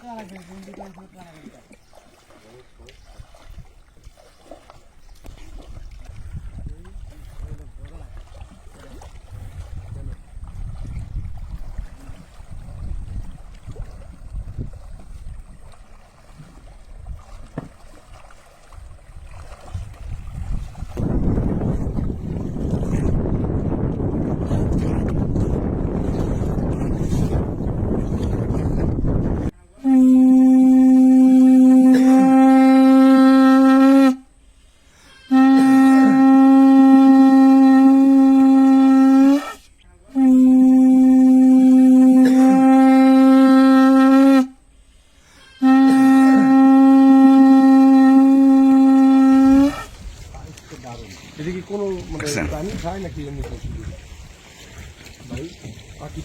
লাগবে এটা কি কোনো মানে প্রাণী খায় নাকি এমনি পশু? ভাই পাখি